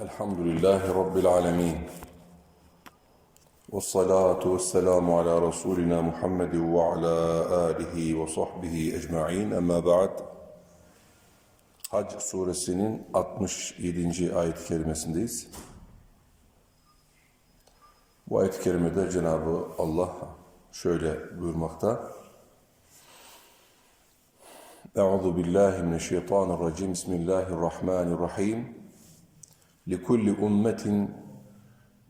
Elhamdülillahi Rabbil alemin. Ve salatu ve selamu ala Resulina Muhammedin ve ala alihi ve sahbihi ecma'in. Ama ba'd. Hac suresinin 67. ayet-i kerimesindeyiz. Bu ayet-i kerimede Cenab-ı Allah şöyle buyurmakta. Euzu billahi mineşşeytanirracim. Bismillahirrahmanirrahim. لكل أمة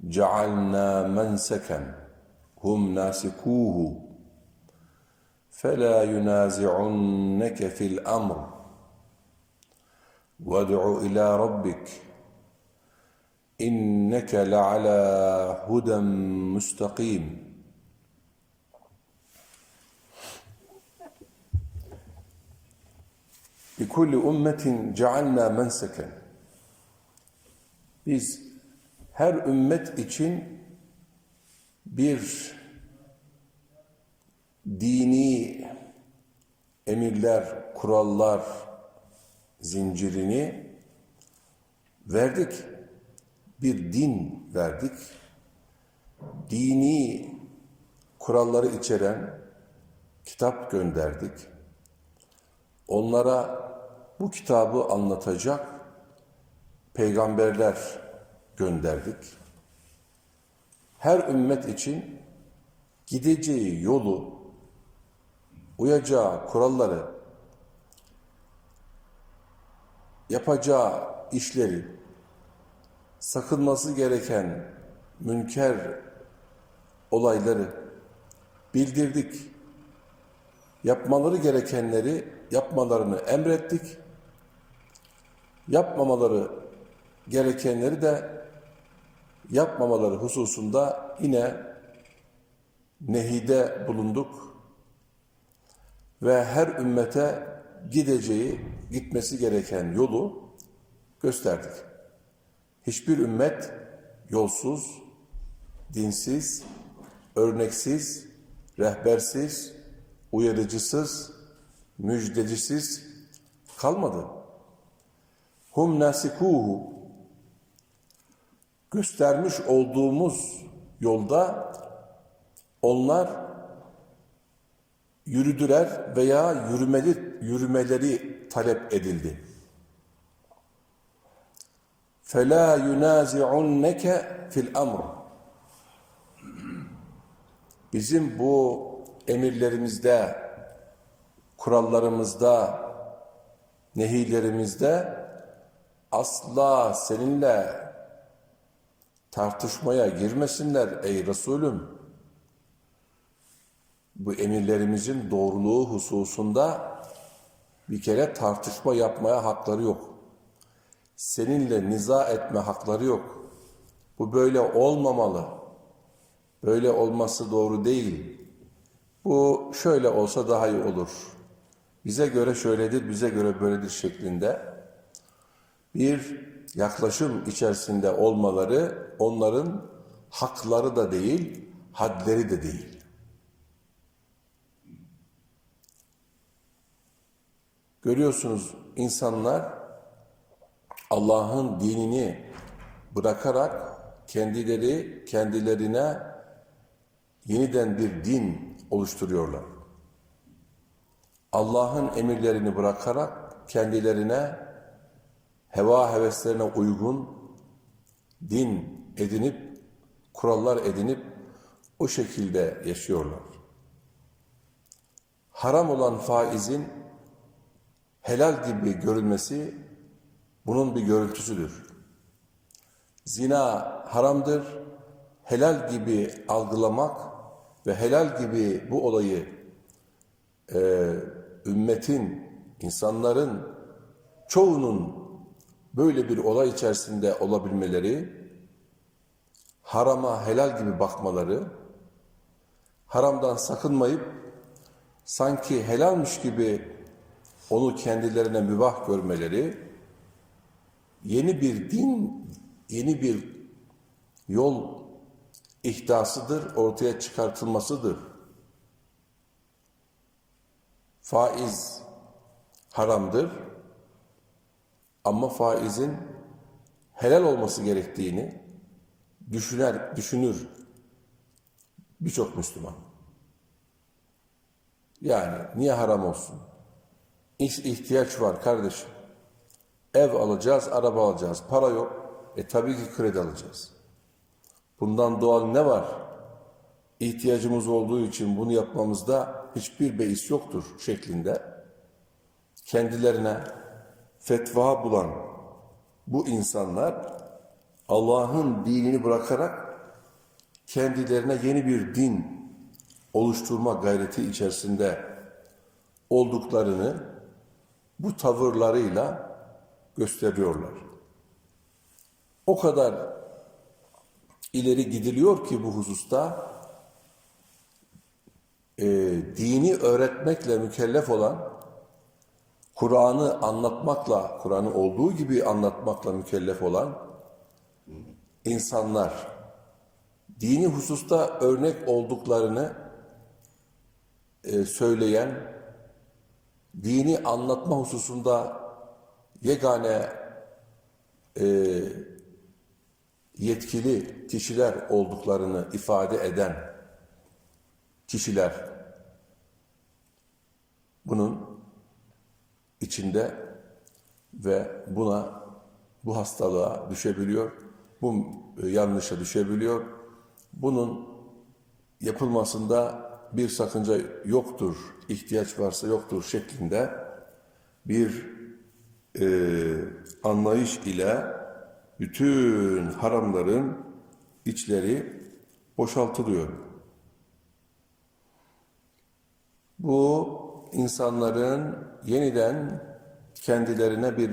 جعلنا منسكا هم ناسكوه. فلا ينازعنك في الأمر. وادع إلى ربك إنك لعلى هدى مستقيم. لكل أمة جعلنا منسكا. Biz her ümmet için bir dini emirler, kurallar zincirini verdik. Bir din verdik. Dini kuralları içeren kitap gönderdik. Onlara bu kitabı anlatacak peygamberler gönderdik. Her ümmet için gideceği yolu, uyacağı kuralları, yapacağı işleri, sakınması gereken münker olayları bildirdik. Yapmaları gerekenleri yapmalarını emrettik. Yapmamaları gerekenleri de yapmamaları hususunda yine nehide bulunduk ve her ümmete gideceği, gitmesi gereken yolu gösterdik. Hiçbir ümmet yolsuz, dinsiz, örneksiz, rehbersiz, uyarıcısız, müjdecisiz kalmadı. Hum nasikuhu göstermiş olduğumuz yolda onlar yürüdüler veya yürümeli, yürümeleri talep edildi. فَلَا يُنَازِعُنَّكَ fil amr. Bizim bu emirlerimizde, kurallarımızda, nehilerimizde asla seninle tartışmaya girmesinler ey Resulüm. Bu emirlerimizin doğruluğu hususunda bir kere tartışma yapmaya hakları yok. Seninle niza etme hakları yok. Bu böyle olmamalı. Böyle olması doğru değil. Bu şöyle olsa daha iyi olur. Bize göre şöyledir, bize göre böyledir şeklinde bir yaklaşım içerisinde olmaları onların hakları da değil, hadleri de değil. Görüyorsunuz insanlar Allah'ın dinini bırakarak kendileri kendilerine yeniden bir din oluşturuyorlar. Allah'ın emirlerini bırakarak kendilerine heva heveslerine uygun din edinip, kurallar edinip o şekilde yaşıyorlar. Haram olan faizin helal gibi görülmesi bunun bir görüntüsüdür. Zina haramdır, helal gibi algılamak ve helal gibi bu olayı e, ümmetin, insanların çoğunun böyle bir olay içerisinde olabilmeleri, harama helal gibi bakmaları, haramdan sakınmayıp sanki helalmiş gibi onu kendilerine mübah görmeleri, yeni bir din, yeni bir yol ihdasıdır, ortaya çıkartılmasıdır. Faiz haramdır ama faizin helal olması gerektiğini düşüner, düşünür birçok Müslüman. Yani niye haram olsun? İş ihtiyaç var kardeşim. Ev alacağız, araba alacağız. Para yok. E tabii ki kredi alacağız. Bundan doğal ne var? İhtiyacımız olduğu için bunu yapmamızda hiçbir beis yoktur şeklinde kendilerine fetva bulan bu insanlar Allah'ın dinini bırakarak kendilerine yeni bir din oluşturma gayreti içerisinde olduklarını bu tavırlarıyla gösteriyorlar. O kadar ileri gidiliyor ki bu hususta e, dini öğretmekle mükellef olan Kur'an'ı anlatmakla, Kur'an'ı olduğu gibi anlatmakla mükellef olan insanlar dini hususta örnek olduklarını e, söyleyen, dini anlatma hususunda yegane e, yetkili kişiler olduklarını ifade eden kişiler. Bunun içinde ve buna bu hastalığa düşebiliyor, bu e, yanlışa düşebiliyor. Bunun yapılmasında bir sakınca yoktur, ihtiyaç varsa yoktur şeklinde bir e, anlayış ile bütün haramların içleri boşaltılıyor. Bu insanların yeniden kendilerine bir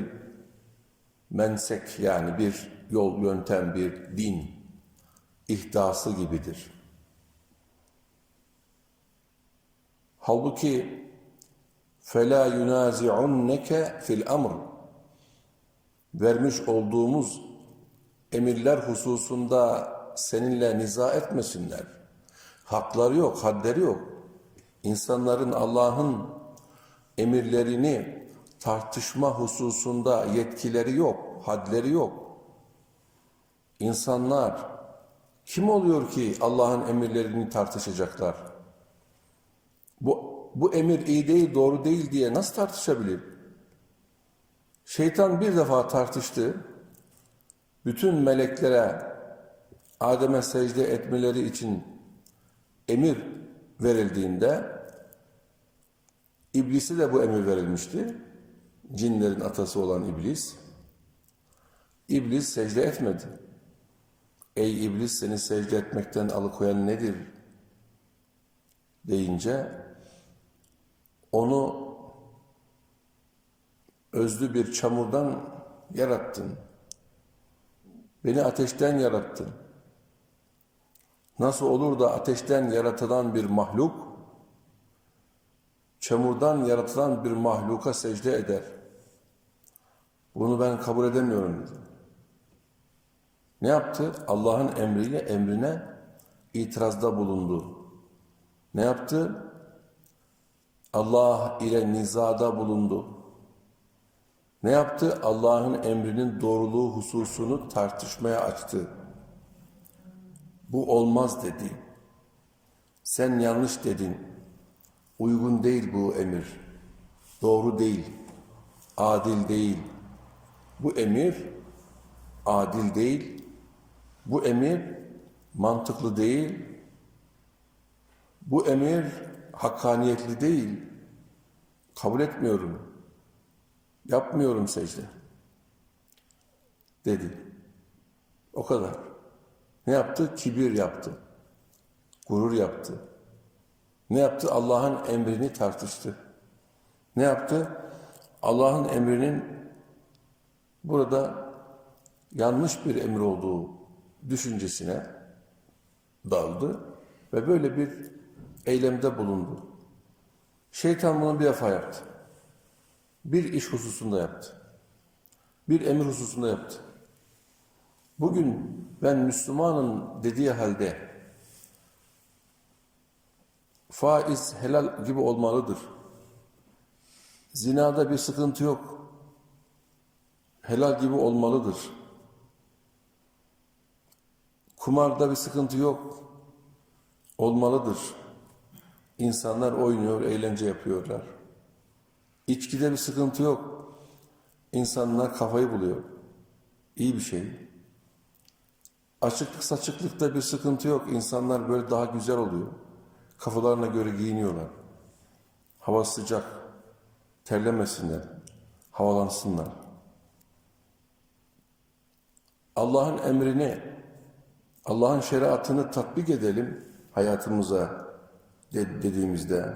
mensek yani bir yol, yöntem, bir din ihdası gibidir. Halbuki فَلَا يُنَازِعُنَّكَ fil amr Vermiş olduğumuz emirler hususunda seninle niza etmesinler. Hakları yok, hadleri yok. İnsanların Allah'ın emirlerini tartışma hususunda yetkileri yok, hadleri yok. İnsanlar kim oluyor ki Allah'ın emirlerini tartışacaklar? Bu, bu emir iyi değil, doğru değil diye nasıl tartışabilir? Şeytan bir defa tartıştı. Bütün meleklere Adem'e secde etmeleri için emir verildiğinde İblisi de bu emir verilmişti. Cinlerin atası olan iblis. İblis secde etmedi. Ey iblis seni secde etmekten alıkoyan nedir? deyince onu özlü bir çamurdan yarattın. Beni ateşten yarattın. Nasıl olur da ateşten yaratılan bir mahluk, çamurdan yaratılan bir mahluka secde eder? Bunu ben kabul edemiyorum dedi. Ne yaptı? Allah'ın emriyle emrine itirazda bulundu. Ne yaptı? Allah ile nizada bulundu. Ne yaptı? Allah'ın emrinin doğruluğu hususunu tartışmaya açtı. Bu olmaz dedi. Sen yanlış dedin. Uygun değil bu emir. Doğru değil. Adil değil. Bu emir adil değil. Bu emir mantıklı değil. Bu emir hakkaniyetli değil. Kabul etmiyorum. Yapmıyorum secde. Dedi. O kadar. Ne yaptı? Kibir yaptı. Gurur yaptı. Ne yaptı? Allah'ın emrini tartıştı. Ne yaptı? Allah'ın emrinin burada yanlış bir emir olduğu düşüncesine daldı ve böyle bir eylemde bulundu. Şeytan bunu bir defa yaptı. Bir iş hususunda yaptı. Bir emir hususunda yaptı. Bugün ben Müslümanım dediği halde faiz helal gibi olmalıdır. Zinada bir sıkıntı yok. Helal gibi olmalıdır. Kumarda bir sıkıntı yok. Olmalıdır. İnsanlar oynuyor, eğlence yapıyorlar. İçkide bir sıkıntı yok. İnsanlar kafayı buluyor. İyi bir şey. Açıklık saçıklıkta bir sıkıntı yok. İnsanlar böyle daha güzel oluyor. Kafalarına göre giyiniyorlar. Hava sıcak. Terlemesinler. Havalansınlar. Allah'ın emrini, Allah'ın şeriatını tatbik edelim hayatımıza de- dediğimizde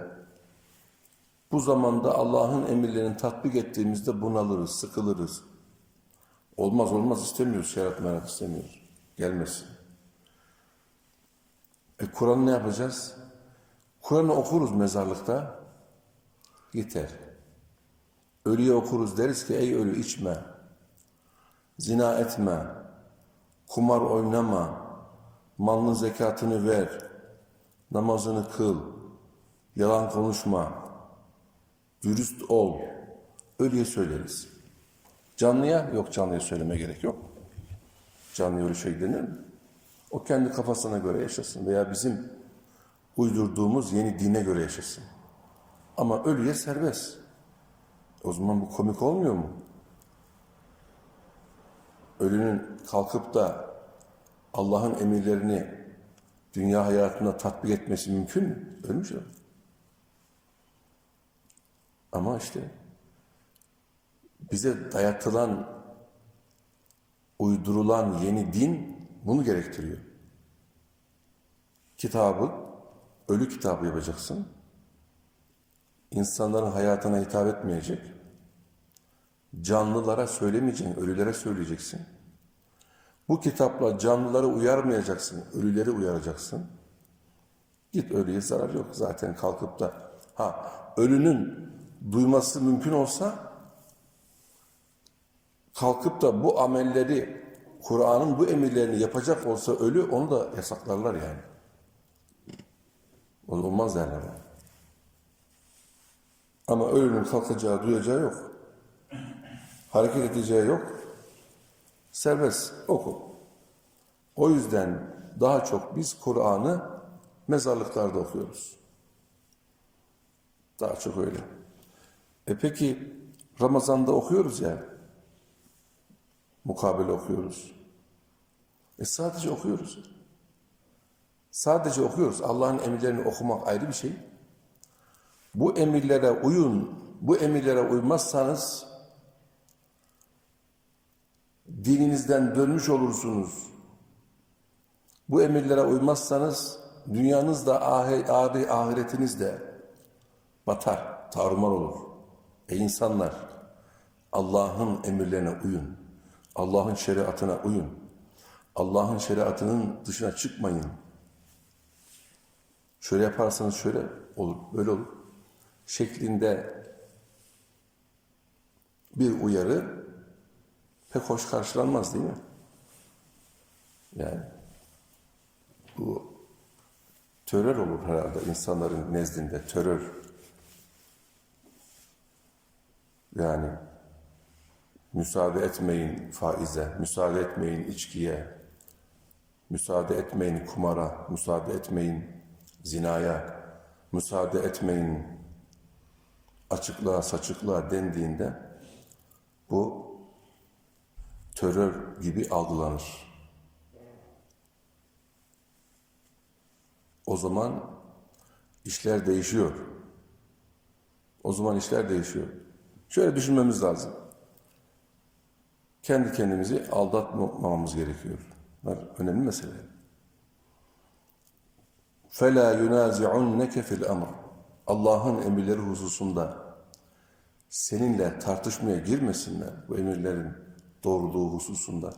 bu zamanda Allah'ın emirlerini tatbik ettiğimizde bunalırız, sıkılırız. Olmaz olmaz istemiyoruz, şeriat merak istemiyoruz. Gelmesin. E Kur'an'ı ne yapacağız? Kur'an'ı okuruz mezarlıkta. Yeter. Ölüye okuruz deriz ki ey ölü içme. Zina etme. Kumar oynama. Malının zekatını ver. Namazını kıl. Yalan konuşma. Dürüst ol. Ölüye söyleriz. Canlıya yok canlıya söyleme gerek yok. Canlıya öyle şey denir mi? O kendi kafasına göre yaşasın veya bizim uydurduğumuz yeni dine göre yaşasın. Ama ölüye serbest. O zaman bu komik olmuyor mu? Ölünün kalkıp da Allah'ın emirlerini dünya hayatında tatbik etmesi mümkün mü? Ölmüş o. Ama işte bize dayatılan, uydurulan yeni din bunu gerektiriyor. Kitabı, ölü kitabı yapacaksın. İnsanların hayatına hitap etmeyecek. Canlılara söylemeyeceksin, ölülere söyleyeceksin. Bu kitapla canlıları uyarmayacaksın, ölüleri uyaracaksın. Git ölüye zarar yok zaten kalkıp da. Ha, ölünün duyması mümkün olsa kalkıp da bu amelleri, Kur'an'ın bu emirlerini yapacak olsa ölü onu da yasaklarlar yani. O olmaz derler. Ama ölünün kalkacağı, duyacağı yok. Hareket edeceği yok. Serbest, oku. O yüzden daha çok biz Kur'an'ı mezarlıklarda okuyoruz. Daha çok öyle. E peki Ramazan'da okuyoruz ya. Mukabele okuyoruz. E sadece okuyoruz. Sadece okuyoruz. Allah'ın emirlerini okumak ayrı bir şey. Bu emirlere uyun. Bu emirlere uymazsanız dininizden dönmüş olursunuz. Bu emirlere uymazsanız dünyanız da ahi- ahi- ahiretiniz de batar, tarumar olur. Ey insanlar, Allah'ın emirlerine uyun. Allah'ın şeriatına uyun. Allah'ın şeriatının dışına çıkmayın. Şöyle yaparsanız şöyle olur, böyle olur. Şeklinde bir uyarı pek hoş karşılanmaz değil mi? Yani bu terör olur herhalde insanların nezdinde terör. Yani müsaade etmeyin faize, müsaade etmeyin içkiye, müsaade etmeyin kumara, müsaade etmeyin zinaya, müsaade etmeyin açıklığa, saçıklığa dendiğinde bu terör gibi algılanır. O zaman işler değişiyor. O zaman işler değişiyor. Şöyle düşünmemiz lazım. Kendi kendimizi aldatmamamız gerekiyor. Bunlar önemli mesele. فَلَا يُنَازِعُنَّكَ فِي الْأَمْرِ Allah'ın emirleri hususunda seninle tartışmaya girmesinler bu emirlerin doğruluğu hususunda.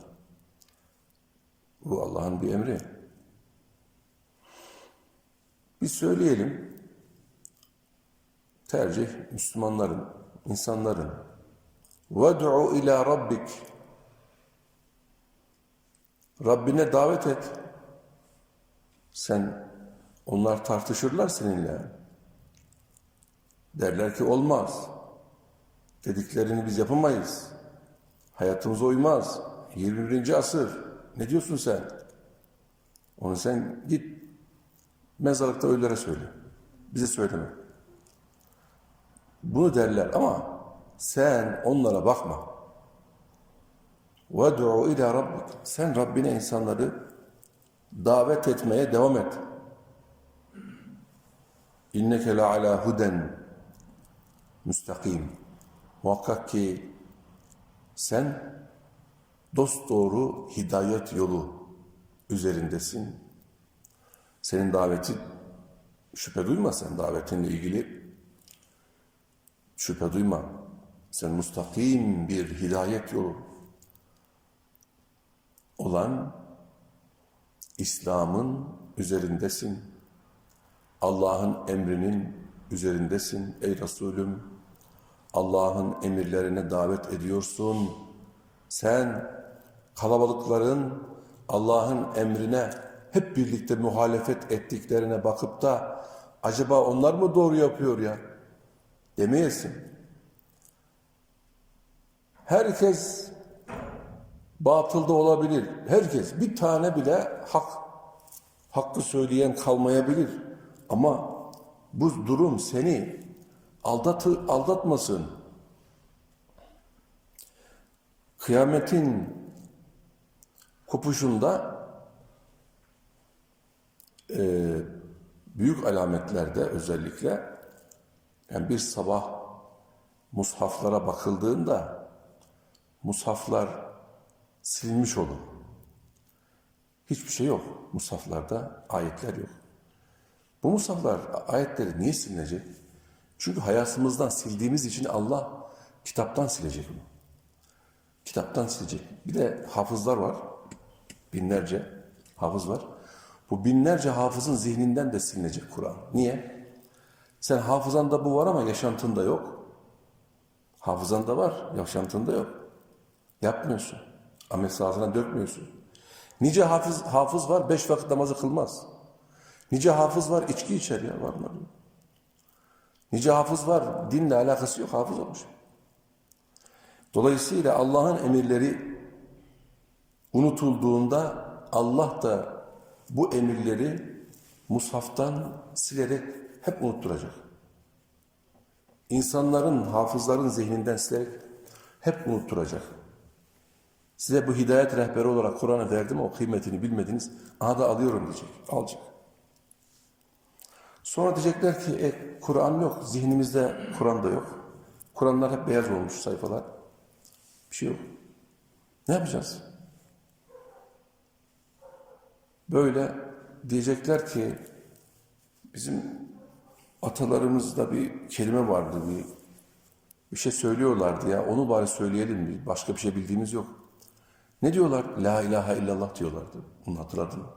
Bu Allah'ın bir emri. Biz söyleyelim, tercih Müslümanların, insanların وَدْعُ ila rabbik Rabbine davet et. Sen, onlar tartışırlar seninle. Derler ki olmaz. Dediklerini biz yapamayız. Hayatımıza uymaz. 21. asır. Ne diyorsun sen? Onu sen git mezarlıkta ölülere söyle. Bize söyleme. Bunu derler ama sen onlara bakma. وَدْعُوا اِلَى رَبِّكَ Sen Rabbine insanları davet etmeye devam et. İnneke la ala huden müstakim. Muhakkak ki sen dost doğru hidayet yolu üzerindesin. Senin daveti şüphe duyma sen davetinle ilgili şüphe duyma. Sen mustakim bir hidayet yolu olan İslam'ın üzerindesin. Allah'ın emrinin üzerindesin ey Resulüm. Allah'ın emirlerine davet ediyorsun. Sen kalabalıkların Allah'ın emrine hep birlikte muhalefet ettiklerine bakıp da acaba onlar mı doğru yapıyor ya? Demeyesin. Herkes batılda olabilir. Herkes bir tane bile hak hakkı söyleyen kalmayabilir. Ama bu durum seni aldatı, aldatmasın. Kıyametin kopuşunda e, büyük alametlerde özellikle yani bir sabah mushaflara bakıldığında mushaflar silinmiş olur. Hiçbir şey yok. Musaflarda ayetler yok. Bu musaflar ayetleri niye silinecek? Çünkü hayatımızdan sildiğimiz için Allah kitaptan silecek bunu. Kitaptan silecek. Bir de hafızlar var. Binlerce hafız var. Bu binlerce hafızın zihninden de silinecek Kur'an. Niye? Sen hafızanda bu var ama yaşantında yok. Hafızanda var, yaşantında yok. Yapmıyorsun. Amel sahasına dökmüyorsun. Nice hafız, hafız var, beş vakit namazı kılmaz. Nice hafız var, içki içer ya, var mı? Nice hafız var, dinle alakası yok, hafız olmuş. Dolayısıyla Allah'ın emirleri unutulduğunda Allah da bu emirleri mushaftan silerek hep unutturacak. İnsanların, hafızların zihninden silerek hep unutturacak. Size bu hidayet rehberi olarak Kur'an'ı verdim o kıymetini bilmediniz. Aha da alıyorum diyecek. Alacak. Sonra diyecekler ki e, Kur'an yok. Zihnimizde Kur'an da yok. Kur'anlar hep beyaz olmuş sayfalar. Bir şey yok. Ne yapacağız? Böyle diyecekler ki bizim atalarımızda bir kelime vardı bir bir şey söylüyorlardı ya onu bari söyleyelim başka bir şey bildiğimiz yok. Ne diyorlar? La ilahe illallah diyorlardı. Bunu hatırladın mı?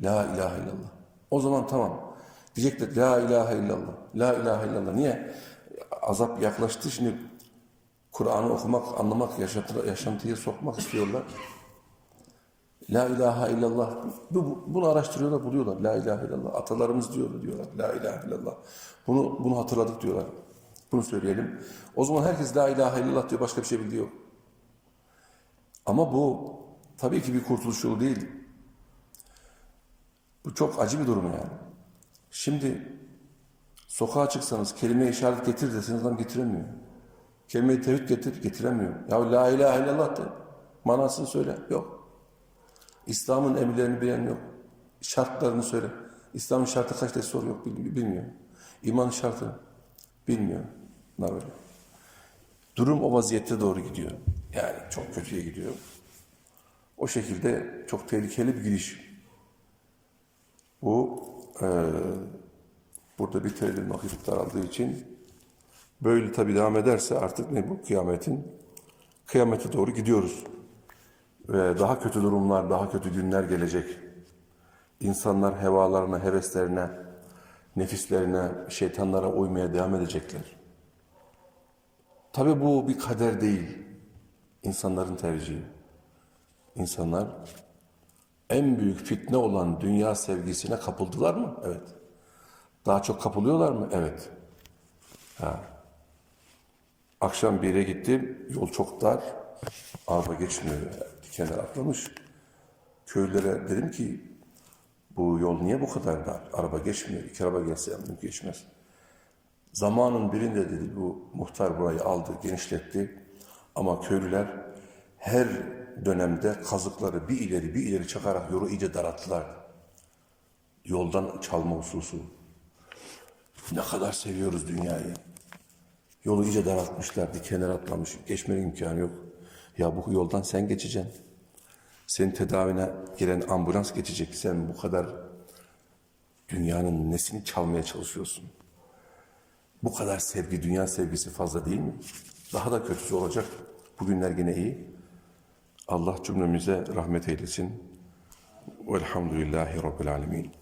La ilahe illallah. O zaman tamam. Diyecekler la ilahe illallah. La ilahe illallah. Niye? Azap yaklaştı şimdi Kur'an'ı okumak, anlamak, yaşantıya sokmak istiyorlar. La ilahe illallah. Bu, bunu araştırıyorlar, buluyorlar. La ilahe illallah. Atalarımız diyordu diyorlar. La ilahe illallah. Bunu, bunu hatırladık diyorlar. Bunu söyleyelim. O zaman herkes la ilahe illallah diyor. Başka bir şey bildiği yok. Ama bu tabii ki bir kurtuluş yolu değil. Bu çok acı bir durum yani. Şimdi sokağa çıksanız kelime işaret getir deseniz adam getiremiyor. Kelime-i tevhid getir, getiremiyor. Ya la ilahe illallah de. Manasını söyle. Yok. İslam'ın emirlerini bilen yok. Şartlarını söyle. İslam'ın şartı kaç diye soru yok bilmiyor. İman şartı bilmiyor. Öyle. Durum o vaziyette doğru gidiyor. Yani çok kötüye gidiyor. O şekilde çok tehlikeli bir gidiş. Bu e, burada bitirelim vakit daraldığı için böyle tabii devam ederse artık ne bu kıyametin kıyamete doğru gidiyoruz. Ve daha kötü durumlar, daha kötü günler gelecek. İnsanlar hevalarına, heveslerine, nefislerine, şeytanlara uymaya devam edecekler. Tabii bu bir kader değil. İnsanların tercihi. İnsanlar en büyük fitne olan dünya sevgisine kapıldılar mı? Evet. Daha çok kapılıyorlar mı? Evet. Ha. Akşam bir yere gittim. Yol çok dar. Araba geçmiyor. Dikenler atlamış. Köylülere dedim ki Bu yol niye bu kadar dar? Araba geçmiyor. İki araba gelse mümkün geçmez. Zamanın birinde dedi bu muhtar burayı aldı, genişletti. Ama köylüler her dönemde kazıkları bir ileri bir ileri çakarak yolu iyice daralttılar. Yoldan çalma hususu. Ne kadar seviyoruz dünyayı. Yolu iyice daraltmışlar, bir kenara atlamış. Geçmenin imkanı yok. Ya bu yoldan sen geçeceksin. Senin tedavine giren ambulans geçecek. Sen bu kadar dünyanın nesini çalmaya çalışıyorsun? Bu kadar sevgi, dünya sevgisi fazla değil mi? Daha da kötüsü olacak. Bugünler yine iyi. Allah cümlemize rahmet eylesin. Velhamdülillahi Rabbil Alemin.